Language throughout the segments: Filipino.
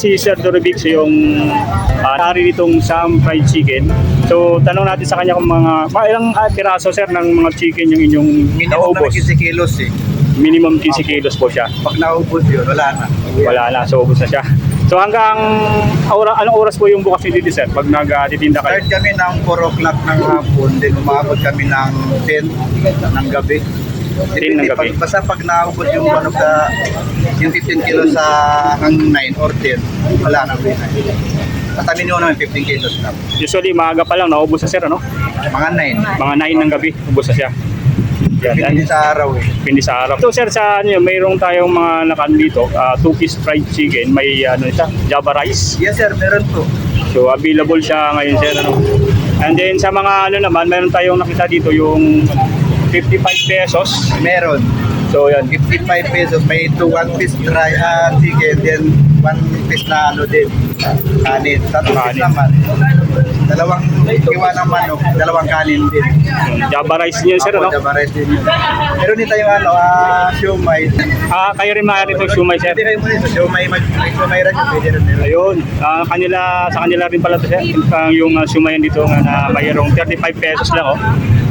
si Sir Dorobix yung uh, nari nitong Sam Fried Chicken. So tanong natin sa kanya kung mga, mga ilang ah, piraso sir ng mga chicken yung inyong Minimum naubos. naman 15 kilos eh. Minimum 15 kilos po siya. Pag naubos yun, wala na. Wala na, so ubos na siya. So hanggang ora, anong oras po yung bukas ni dito sir pag nagtitinda kayo? Start kami ng 4 o'clock ng hapon, then umabot kami ng 10 ng gabi. 10 ng gabi. Pag, basta pag naubos yung ano ka, yung 15 kilos sa hanggang 9 or 10, wala na rin. Basta minimum naman 15 kilos lang. Usually maaga pa lang naubos na sir ano? Mga 9. Mga 9 ng gabi ubos na siya. Yan. Hindi sa araw eh. Pindi sa araw. So sir, sa ano yun, mayroong tayong mga nakan dito, uh, two piece fried chicken, may ano siya, Java rice. Yes sir, meron po. So available siya ngayon sir ano. And then sa mga ano naman, meron tayong nakita dito yung 55 pesos. Meron. So yan, 55 pesos, may 2 one piece dry uh, chicken, then 1 piece na ano din, kanin. Tatlo piece Kanin. naman. Dalawang iwa ng manok, dalawang kanin din. Java rice niya sir Ako, ano. Java rice din yun. Meron din tayong ano, ah, siomay. Ah, kayo rin maaari itong shumay sir. Hindi kayo muna ito, siomay, mag- may siomay rin yun, pwede rin meron. Ayun, ah, kanila, sa kanila rin pala ito sir. Ah, yung uh, shumayan dito nga na mayroong 35 pesos lang oh.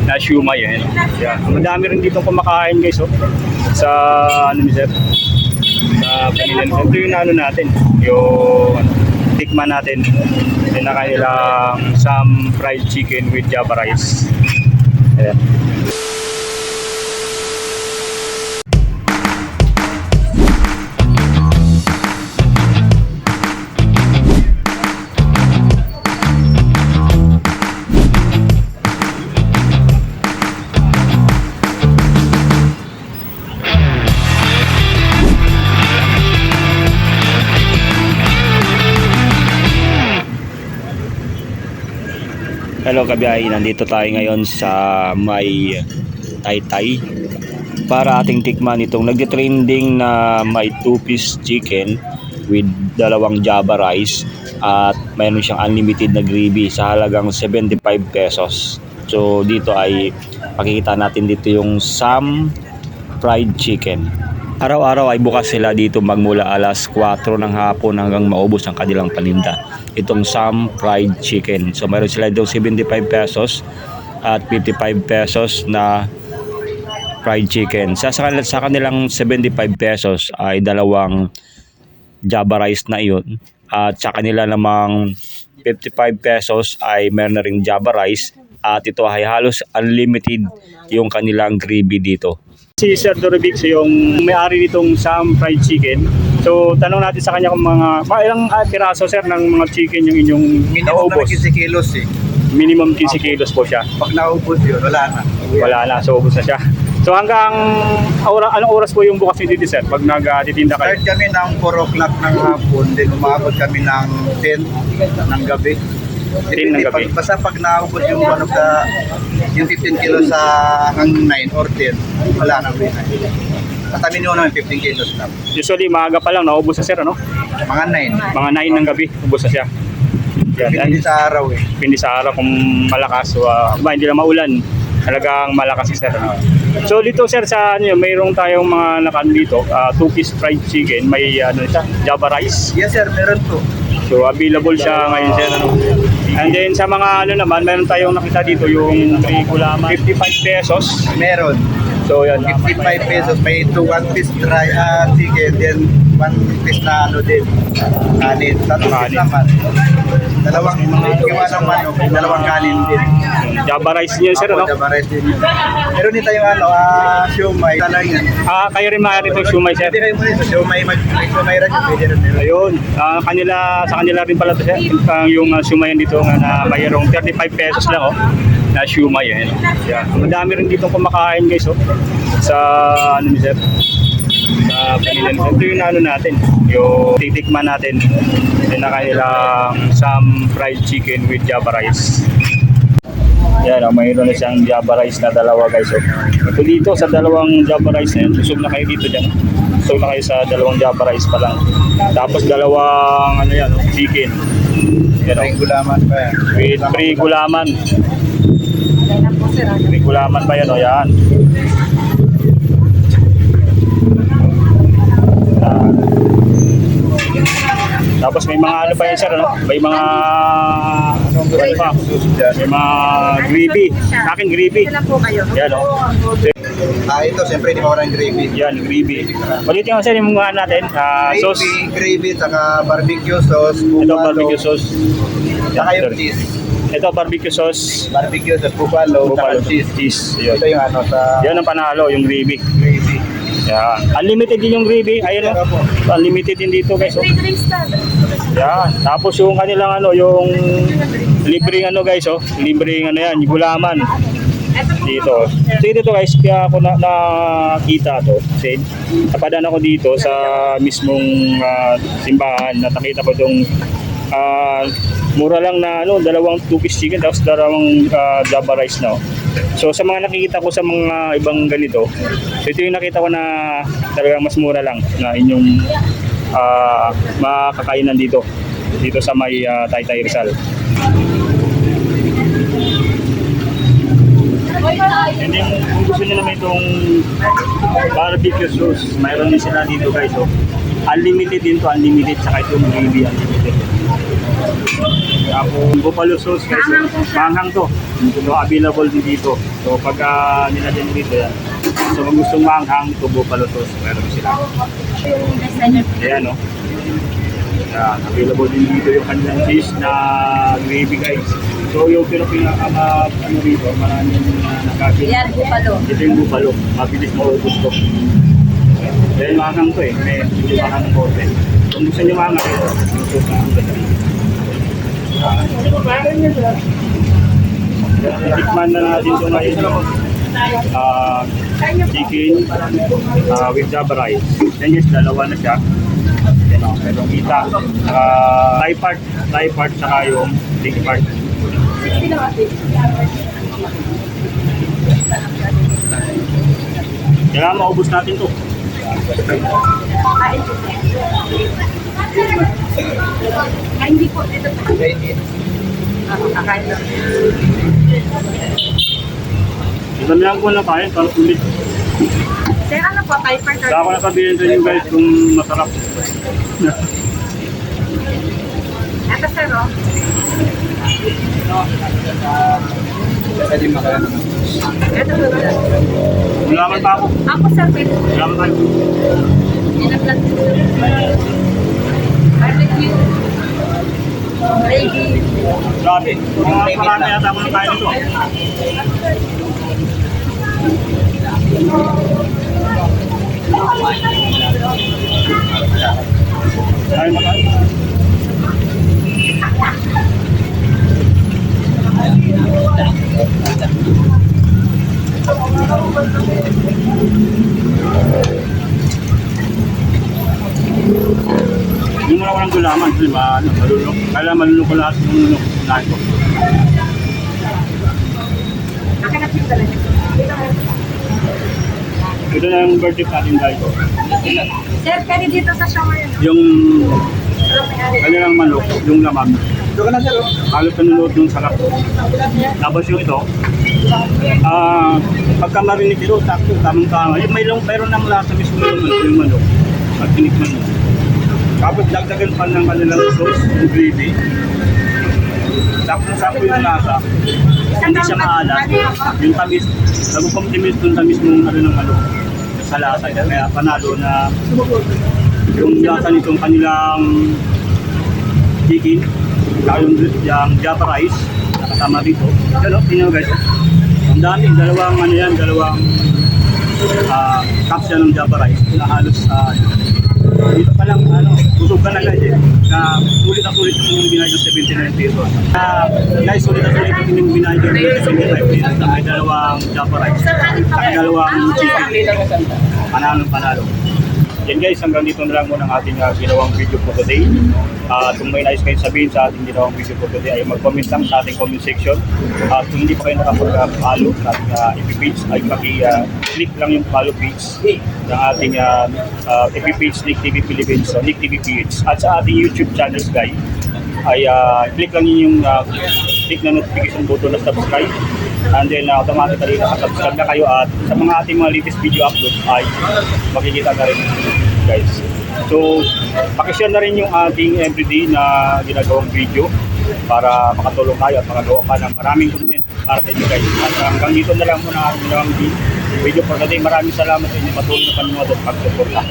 Na shumay eh. Yeah. Madami rin dito kumakain guys oh. Sa ano ni sir. Sa sir. Ito yung ano natin. Yung ano, tikman natin. Yung na kanilang some fried chicken with java rice. Ayan. Hello kabiyay, nandito tayo ngayon sa may Taytay para ating tikman itong nagtitrending na may two-piece chicken with dalawang java rice at mayroon siyang unlimited na gravy sa halagang 75 pesos. So dito ay pakikita natin dito yung Sam Fried Chicken. Araw-araw ay bukas sila dito magmula alas 4 ng hapon hanggang maubos ang kanilang paninda. Itong Sam Fried Chicken. So mayroon sila dito 75 pesos at 55 pesos na fried chicken. Sa, sa, sa kanilang 75 pesos ay dalawang java rice na iyon. At sa kanila namang 55 pesos ay meron na ring java rice. At ito ay halos unlimited yung kanilang gravy dito. Si Sir Dorobix yung may-ari nitong Sam Fried Chicken. So tanong natin sa kanya kung mga, mga ilang ah, piraso sir ng mga chicken yung inyong Minimum naubos. 15 kilos eh. Minimum 15 kilos po siya. Pag naubos yun, wala na. Wala na, so ubos na siya. So hanggang ora, anong oras po yung bukas ni dito sir pag nagtitinda kayo? Start kami ng 4 o'clock ng hapon, then umabot kami ng 10 ng gabi. 10 ng gabi. Pag, basta pag naubos yung ano ka, yung 15 kilos sa hanggang 9 or 10, wala na rin. Basta minimum naman 15 kilos lang. Usually maaga pa lang naubos na sir ano? Mga 9. Mga 9 ng gabi ubos na siya. Yan, Hindi sa araw eh. Pindi sa araw kung malakas o ah, ba, hindi lang maulan. Talagang malakas si sir. ano. So dito sir sa ano, mayroong tayong mga nakan dito, ah, two piece fried chicken, may ano siya, java rice. Yes sir, meron po. So available siya ngayon sir ano. And then sa mga ano naman, meron tayong nakita dito yung gulaman 55 pesos. Meron. So yan, 55 pesos, may 2 one piece dry uh, chicken, then 1 piece na ano din, kanin. Tatlo piece naman. Dalawang iwa ng manok, dalawang kanin din. java rice niya sir ano. Java rice din. Meron din tayong ano, ah, siomay. Ah, kayo rin maaari itong shumay sir. Hindi kayo muna ito, siomay, siomay rin yun, pwede rin. Ayun, ah, kanila, sa kanila rin pala ito sir. Ah, yung uh, shumayan dito nga na mayroong 35 pesos lang oh. Na shumay eh. Yeah. Madami rin dito kumakain guys oh. Sa ano ni sir. Sa sir. Ito yung ano natin. Yung titikman natin. Yung na kanilang some fried chicken with java rice. Yan, oh, mayroon na siyang java rice na dalawa guys. Oh. Ito dito sa dalawang java rice na yun, busog na kayo dito dyan. Busog na kayo sa dalawang java rice pa lang. Tapos dalawang ano yan, oh, chicken. Yan, oh, gulaman pa yan. with free gulaman. Free gulaman pa yan, oh, yan. Yan. Tapos may mga ano pa yan sir, ano? May mga ano pa? May mga gravy. Sa akin gravy. Ito lang po kayo. Yan o. Ah, ito, siyempre, di mawala yung gravy. Yan, gravy. Ulitin nga sir yung mga natin. ah, sauce. Gravy, gravy, saka barbecue sauce, Ito barbecue sauce. saka yung cheese. Ito barbecue sauce. Barbecue sauce, buffalo, Buffalo cheese. cheese. Yun. Ito yung ano, sa Yan ang panalo, yung gravy. gravy. Yan. Unlimited din yung gravy. Ayun o. Unlimited din dito guys. oh. Free drinks na. Yan. Tapos yung kanilang ano, yung libreng ano guys, oh. Libreng ano yan, gulaman dito. So dito guys, kaya ako na nakita to. Kasi napadaan ako dito sa mismong ah, simbahan. Nakita ko tong ah, mura lang na ano, dalawang two-piece chicken tapos dalawang ah, java rice na. oh. So sa mga nakikita ko sa mga ibang ganito, so ito yung nakita ko na talagang mas mura lang na inyong ah, makakainan dito dito sa may uh, Taytay Rizal. And then, kung gusto nyo naman itong barbecue sauce, mayroon din sila dito guys. Oh. Unlimited din to, unlimited. Saka itong gravy, unlimited. Tapos, buffalo sauce Oh. siya. Maanghang to. So, available din dito. So, pag uh, nilagyan mo dito yan. So, kung gustong maanghang, ito buffalo sauce. Meron sila. Ayan, no? Yan, available din dito yung kanilang cheese na gravy guys. So yung pero pinaka ano dito, maraming uh, nakakita. Yan, bupalo. Ito yung buffalo, mabilis maubos to. Dahil makakang to eh, may hindi makakang kote. Kung gusto nyo makakang ito, ito na ang ganda. Tikman na natin ito ngayon. Ah, chicken ah, with java rice. Then yes, dalawa na siya. Yan o, merong kita. Saka thigh part, thigh part, saka yung leg part. 60 lang ate. Kailangan maubos natin to. Kain po. Dito. Gravy. Ah, kakain lang. Damihan ko na kain para sulit. Sir, ano po? Type part Saka ako nasabihin sa inyo guys kung masarap. Ito sir, oh. Pwede makalan naman. Ito sir. Gulaman pa ako. Ako sir, pwede. Gulaman tayo. Pinaplan ko. Barbecue. Gravy. Grabe. Mga marami yata ako ng kain ito. Kain na kain. Hindi mo na walang gulaman, di ba? Ano, malunok. Kaya malunok ko lahat ng lunok. Lahat ko. Ito na yung birthday natin dahil ko. Sir, pwede dito sa shower yun. Yung may kanilang manok, yung laman, Ito ka na, sir. oh. halos nanunood yung sarap. Tapos yung ito, ah, pagka marinig ito, sakto, tamang tama. May long, pero nang lasa mismo yung, manok, yung manok. Pag tinikman mo. Tapos dagdagan pa ng kanilang sauce, yung gravy. Sakto-sakto yung lasa. Hindi siya maalat. Yung tamis, nagpupumptimis dun sa mismong ano ng manok. Sa lasa, kaya panalo na yung lasa nitong kanilang chicken, saka yung, yung java rice, nakasama dito. Yan o, tingnan mo guys. Ang dami, dalawang ano yan, dalawang uh, cups yan ng java rice na halos sa dito pa lang, ano, busog ka na guys eh. Na sulit na sulit yung binayad ng 79 pesos. Ah, guys, sulit na sulit yung binayad ng 75 pesos na may dalawang java rice. At dalawang chicken. Panalo, panalo. Yan guys, hanggang dito na lang muna ang ating uh, ginawang video for today. Uh, kung may nais kayong sabihin sa ating ginawang video for today ay mag-comment lang sa ating comment section. At kung hindi pa kayo nakapag-follow sa ating uh, FB ay paki-click lang yung follow page ng ating uh, uh, FB Nick TV Philippines, so Nick TV PH. At sa ating YouTube channels guys ay uh, click lang yun yung uh, click na notification button na subscribe and then uh, automatically nakasubscribe na kayo at sa mga ating mga latest video upload ay makikita na rin guys So, pakishare na rin yung ating everyday na ginagawang video para makatulong tayo at makagawa pa ng maraming content para sa inyo guys. At hanggang dito na lang muna ang ginawang video for the day. Maraming salamat sa inyo patuloy na panonood at pagsuporta.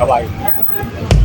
Bye-bye.